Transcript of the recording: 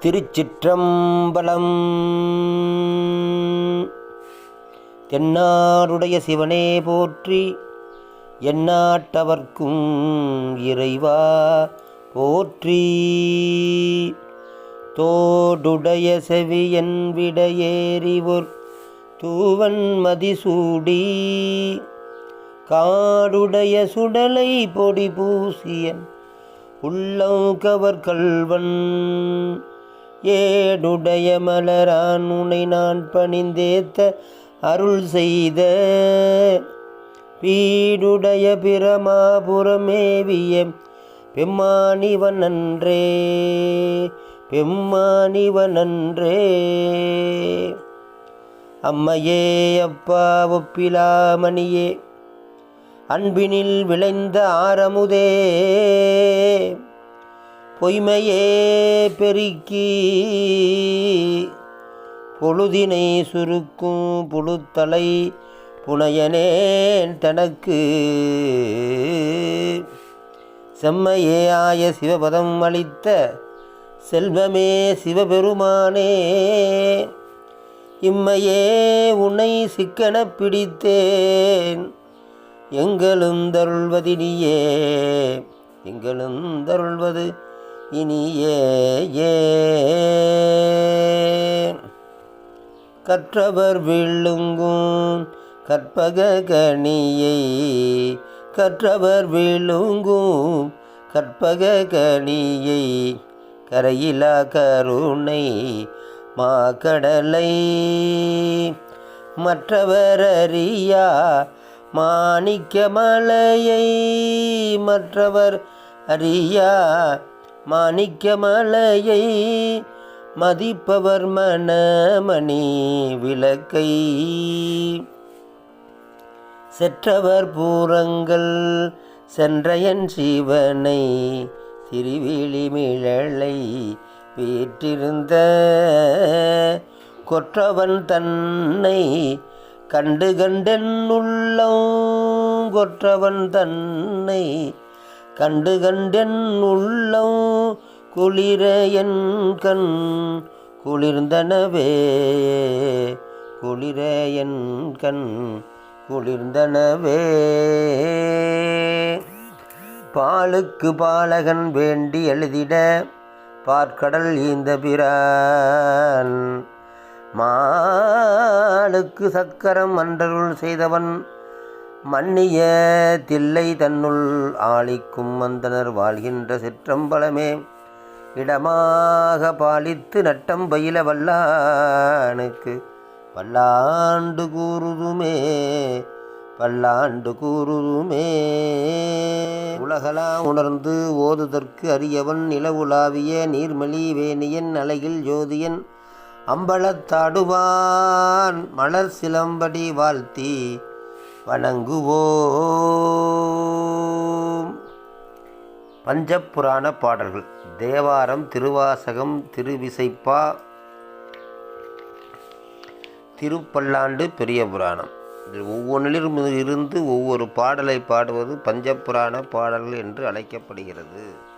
திருச்சிற்றம்பலம். தென்னாருடைய சிவனே போற்றி எந்நாட்டவர்க்கும் இறைவா போற்றி. தோடுடைய செவியன் விடையேறிவோர் தூவன் மதிசூடி. காடுடைய சுடலை பொடி பூசியன் உள்ளம் கல்வன். ஏடுடைய மலரான் உனை நான் பணிந்தேத்த அருள் செய்த. பீடுடைய பிரமாபுரமேவிய பெம்மானிவன் நன்றே பெம்மானிவன் நன்றே அம்மையே அப்பா ஒப்பிலாமணியே அன்பினில் விளைந்த ஆரமுதே. பொய்மையே பெருக்கி பொழுதினை சுருக்கும் புழுத்தலை புனையனேன் தனக்கு. செம்மையே ஆய சிவபதம் அளித்த செல்வமே சிவபெருமானே இம்மையே உன்னை சிக்கன பிடித்தேன். எங்களும் தருள்வதினியே எங்களும் தருள்வது இனியே கற்றவர் விழுங்கும் கற்பக கணியை கற்றவர் விழுங்கும் கற்பக கணியை கரையிலா கருணை மாக்கடலை மற்றவர் அறியா மாணிக்க மலையை மற்றவர் அறியா மாணிக்க மலையை மதிப்பவர் மனமணி விளக்கை. செற்றவர் பூரங்கள் சென்றையன் சிவனை திருவிழிமிழலை வீற்றிருந்த கொற்றவன் தன்னை கண்டு கண்டென் உள்ளம். கொற்றவன் தன்னை கண்டு கண்டென் உள்ளம் குளிர என் கண் குளிர்ந்தனவே. குளிர என் கண் குளிர்ந்தனவே. பாலுக்கு பாலகன் வேண்டி எழுதிட பார்க்கடல் ஈந்த பிரான். மாலுக்கு சக்கரம் அன்றருள் செய்தவன் மன்னிய தில்லை தன்னுள் ஆளிக்கும் மந்தனர் வாழ்கின்ற சிற்றம்பலமே. இடமாக பாலித்து நட்டம் பயில வல்லானுக்கு பல்லாண்டு கூறுதுமே பல்லாண்டு கூறுதுமே. உலகலாம் உணர்ந்து ஓதுதற்கு அரியவன் நிலவுலாவிய நீர்மலி வேணியன் அலையில் ஜோதியன் அம்பலத்தாடுவான் மலர் சிலம்படி வாழ்த்தி வணங்குவோம். பஞ்சபுராண பாடல்கள். தேவாரம் திருவாசகம் திருவிசைப்பா திருப்பல்லாண்டு பெரிய புராணம். இதில் ஒவ்வொன்றிலும் இருந்து ஒவ்வொரு பாடலை பாடுவது பஞ்சபுராண பாடல்கள் என்று அழைக்கப்படுகிறது.